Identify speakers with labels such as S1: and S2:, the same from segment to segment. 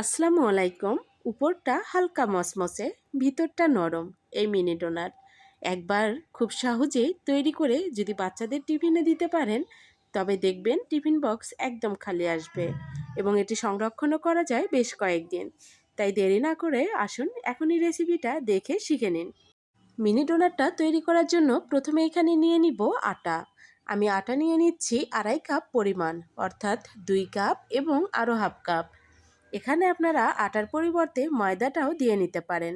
S1: আসসালামু আলাইকুম। উপরটা হালকা মসমসে, ভিতরটা নরম। এই মিনি ডোনাট। একবার খুব সহজেই তৈরি করে যদি বাচ্চাদের টিফিনে দিতে পারেন, তবে দেখবেন টিফিন বক্স একদম খালি আসবে এবং এটি সংরক্ষণও করা যায় বেশ কয়েকদিন। তাই দেরি না করে আসুন, এখনই রেসিপিটা দেখে শিখে নিন। মিনি ডোনাটটা তৈরি করার জন্য প্রথমে এখানে নিয়ে নিব আটা। আমি আটা নিয়ে নিচ্ছি আড়াই কাপ পরিমাণ, অর্থাৎ দুই কাপ এবং আরও হাফ কাপ। এখানে আপনারা আটার পরিবর্তে ময়দাটাও দিয়ে নিতে পারেন।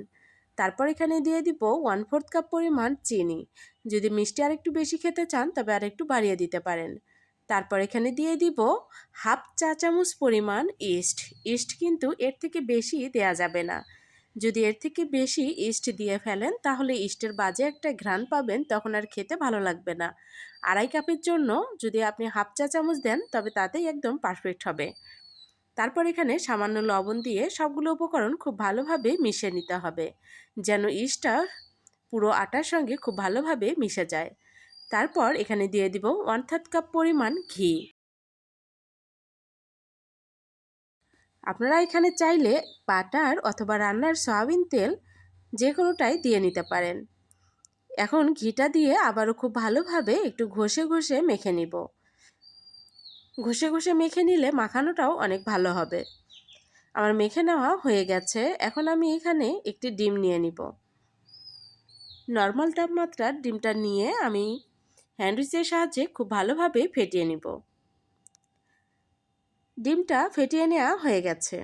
S1: তারপর এখানে দিয়ে দিব ওয়ান ফোর্থ কাপ পরিমাণ চিনি। যদি মিষ্টি আর একটু বেশি খেতে চান, তবে আর একটু বাড়িয়ে দিতে পারেন। তারপর এখানে দিয়ে দিব হাফ চা চামচ পরিমাণ ইস্ট। ইস্ট কিন্তু এর থেকে বেশি দেয়া যাবে না। যদি এর থেকে বেশি ইস্ট দিয়ে ফেলেন, তাহলে ইস্টের বাজে একটা ঘ্রাণ পাবেন, তখন আর খেতে ভালো লাগবে না। আড়াই কাপের জন্য যদি আপনি হাফ চা চামচ দেন, তবে তাতেই একদম পারফেক্ট হবে। তারপর এখানে সামান্য লবণ দিয়ে সবগুলো উপকরণ খুব ভালোভাবে মিশিয়ে নিতে হবে, যেন ইস্টটা পুরো আটার সঙ্গে খুব ভালোভাবে মিশে যায়। তারপর এখানে দিয়ে দিব ওয়ান থার্ড কাপ পরিমাণ ঘি। আপনারা এখানে চাইলে বাটার অথবা রান্নার সয়াবিন তেল যে কোনোটাই দিয়ে নিতে পারেন। এখন ঘিটা দিয়ে আবারও খুব ভালোভাবে একটু ঘষে ঘষে মেখে নিব। ঘষে ঘষে মেখে নিলে মাখানোটাও অনেক ভালো হবে। আমার মেখে নেওয়া হয়ে গেছে, এখন আমি এখানে একটি ডিম নিয়ে নিব। নর্মাল তাপমাত্রার ডিমটা নিয়ে আমি হ্যান্ডউইচের সাহায্যে খুব ভালোভাবে ফেটিয়ে নিব। ডিমটা ফেটিয়ে নেওয়া হয়ে গেছে।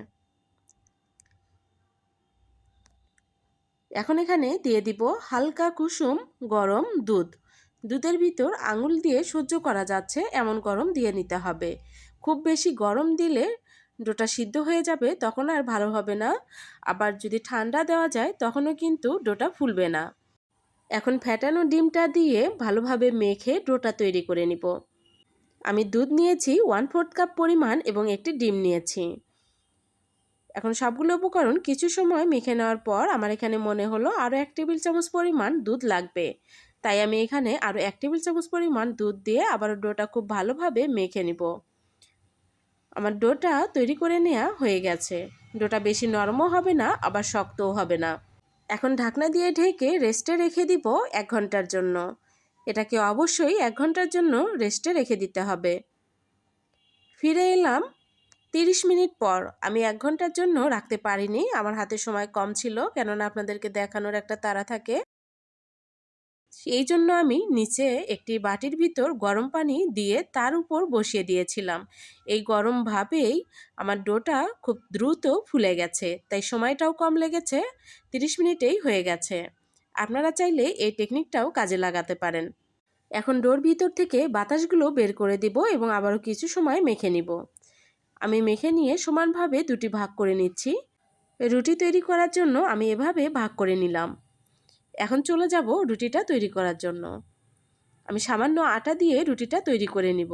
S1: এখন এখানে দিয়ে দিব হালকা কুসুম গরম দুধ। দুধের ভিতর আঙুল দিয়ে সহ্য করা যাচ্ছে, এমন গরম দিয়ে নিতে হবে। খুব বেশি গরম দিলে ডোটা সিদ্ধ হয়ে যাবে, তখন আর ভালো হবে না। আবার যদি ঠান্ডা দেওয়া যায়, তখনও কিন্তু ডোটা ফুলবে না। এখন ফ্যাটানো ডিমটা দিয়ে ভালোভাবে মেখে ডোটা তৈরি করে নিব। আমি দুধ নিয়েছি ওয়ান ফোর্থ কাপ পরিমাণ এবং একটি ডিম নিয়েছি। এখন সবগুলো উপকরণ কিছু সময় মেখে নেওয়ার পর আমার এখানে মনে হলো আরও এক টেবিল চামচ পরিমাণ দুধ লাগবে। তাই আমি এখানে আরও এক টেবিল চামচ পরিমাণ দুধ দিয়ে আবার ডোটা খুব ভালোভাবে মেখে নিব। আমার ডোটা তৈরি করে নেওয়া হয়ে গেছে। ডোটা বেশি নরমও হবে না, আবার শক্তও হবে না। এখন ঢাকনা দিয়ে ঢেকে রেস্টে রেখে দিব এক ঘণ্টার জন্য। এটাকে অবশ্যই এক ঘণ্টার জন্য রেস্টে রেখে দিতে হবে। ফিরে এলাম তিরিশ মিনিট পর। আমি এক ঘণ্টার জন্য রাখতে পারিনি। আমার হাতে সময় কম ছিল, কেননা আপনাদেরকে দেখানোর একটা তারা থাকে। এই জন্য আমি নিচে একটি বাটির ভিতর গরম পানি দিয়ে তার উপর বসিয়ে দিয়েছিলাম। এই গরম ভাবেই আমার ডোটা খুব দ্রুত ফুলে গেছে, তাই সময়টাও কম লেগেছে 30 মিনিটেই হয়ে গেছে। আপনারা চাইলে এই টেকনিকটাও কাজে লাগাতে পারেন। এখন ডোর ভিতর থেকে বাতাসগুলো বের করে দিব এবং আবারও কিছু সময় মেখে নিব। আমি মেখে নিয়ে সমানভাবে দুটি ভাগ করে নিচ্ছি। রুটি তৈরি করার জন্য আমি এভাবে ভাগ করে নিলাম। এখন চলে যাব রুটিটা তৈরি করার জন্য। আমি সামান্য আটা দিয়ে রুটিটা তৈরি করে নিব।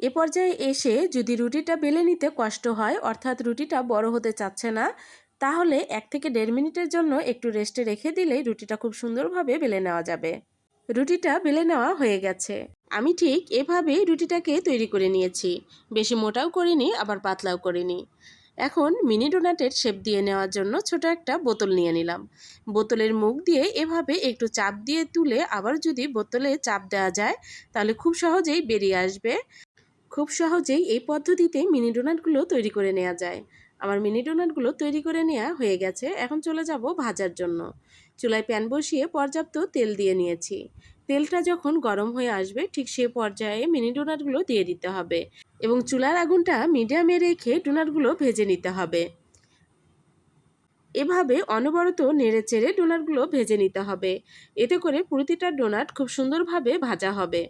S1: এ পর্যায়ে এসে যদি রুটিটা বেলে নিতে কষ্ট হয়, অর্থাৎ রুটিটা বড় হতে চাচ্ছে না, তাহলে এক থেকে দেড় মিনিটের জন্য একটু রেস্টে রেখে দিলেই রুটিটা খুব সুন্দরভাবে বেলে নেওয়া যাবে। রুটিটা বেলে নেওয়া হয়ে গেছে। আমি ঠিক এভাবেই রুটিটাকে তৈরি করে নিয়েছি। বেশি মোটাও করিনি, আবার পাতলাও করিনি। এখন মিনি ডোনাটের শেপ দিয়ে নেওয়ার জন্য ছোট একটা বোতল নিয়ে নিলাম। বোতলের মুখ দিয়ে এভাবে একটু চাপ দিয়ে তুলে আবার যদি বোতলে চাপ দেওয়া যায়, তাহলে খুব সহজেই বেরিয়ে আসবে। খুব সহজেই এই পদ্ধতিতে মিনি ডোনাটগুলো তৈরি করে নেওয়া যায়। আমার মিনি ডোনাটগুলো তৈরি করে নেওয়া হয়ে গেছে। এখন চলে যাব ভাজার জন্য। চুলায় প্যান বসিয়ে পর্যাপ্ত তেল দিয়ে নিয়েছি। তেলটা যখন গরম হয়ে আসবে, ঠিক সে পর্যায়ে মিনি ডোনাটগুলো দিয়ে দিতে হবে এবং চুলার আগুনটা মিডিয়ামে রেখে ডোনাটগুলো ভেজে নিতে হবে। এভাবে অনবরত নেড়ে চেড়ে ডোনাটগুলো ভেজে নিতে হবে। এতে করে প্রতিটা ডোনাট খুব সুন্দরভাবে ভাজা হবে।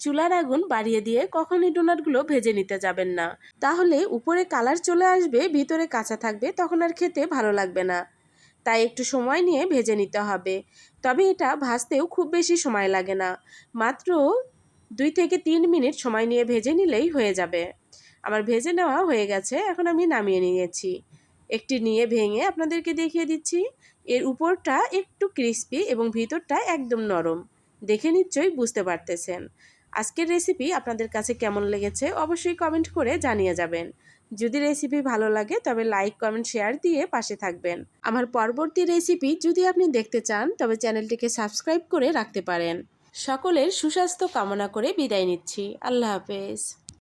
S1: চুলার আগুন বাড়িয়ে দিয়ে কখনই ডোনাটগুলো ভেজে নিতে যাবেন না। তাহলে উপরে কালার চলে আসবে, ভিতরে কাঁচা থাকবে, তখন আর খেতে ভালো লাগবে না। তাই একটু সময় নিয়ে ভেজে নিতে হবে। তবে এটা ভাজতেও খুব বেশি সময় লাগে না। মাত্র দুই থেকে তিন মিনিট সময় নিয়ে ভেজে নিলেই হয়ে যাবে। আমার ভেজে নেওয়া হয়ে গেছে, এখন আমি নামিয়ে নিয়েছি। একটি নিয়ে ভেঙে আপনাদেরকে দেখিয়ে দিচ্ছি। এর উপরটা একটু ক্রিস্পি এবং ভিতরটা একদম নরম। দেখে নিশ্চয়ই বুঝতে পারতেছেন। আজকের রেসিপি আপনাদের কাছে কেমন লেগেছে অবশ্যই কমেন্ট করে জানিয়ে যাবেন। যদি রেসিপি ভালো লাগে, তবে লাইক কমেন্ট শেয়ার দিয়ে পাশে থাকবেন। আমার পরবর্তী রেসিপি যদি আপনি দেখতে চান, তবে চ্যানেলটিকে সাবস্ক্রাইব করে রাখতে পারেন। সকলের সুস্বাস্থ্য কামনা করে বিদায় নিচ্ছি। আল্লাহ হাফেজ।